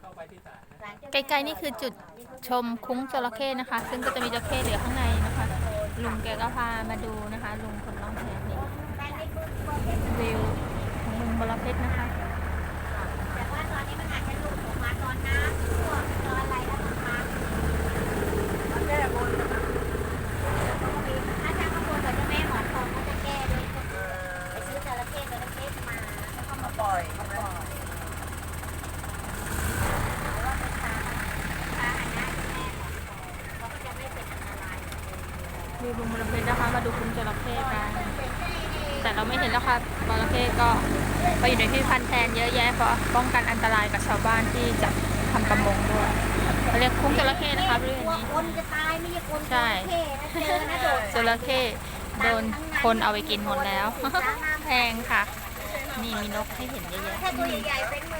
เข้าไปที่ศาลนะไกลๆนี่คือจุดชมคุ้งจระเข้นะคะ ซึ่งก็จะมีจระเข้เหลือข้างในนะคะ ลุงแกก็พามาดูนะคะ ลุงคนร้องเพลงนี่บ้านเล็กเบอร์เบอร์เพชรวิวของลุงบรเพชรนะคะ แต่ว่าตอนนี้มันอาจจะหลุดออกมาตอนน้ำท่วมตอนอะไรแล้วมันมาแก้บนนะคะถ้าทางข้างบนกับเจ้าแม่หมอนทองเขาจะแก้ด้วยก็คือไปซื้อจระเข้จระเข้มาแล้วก็มาปล่อยมาปล่อยแล้วก็เป็นพาพาหนะเจ้าแม่หมอนทองเขาก็จะไม่เป็นอันตราย วิวลุงบรเพชรนะคะ มาดูคุ้งจระเข้กัน แต่เราไม่เห็นแล้วค่ะจระเข้ก็ไปอยู่ในที่พันแทนเยอะแยะเพราะป้องกันอันตรายกับชาวบ้านที่จะทำประมงด้วยเขาเรียกคุ้งจระเข้นะคะบริเวณกลัวนี้คนจะตายไม่ใช่คนใช่จระเข้นะเจอนะโดดจระเข้โดนคนเอาไปกินหมดแล้วแพงค่ะ นี่มีนกให้เห็นเยอะแยะถ้าตัวใหญ่ๆเป็นมือ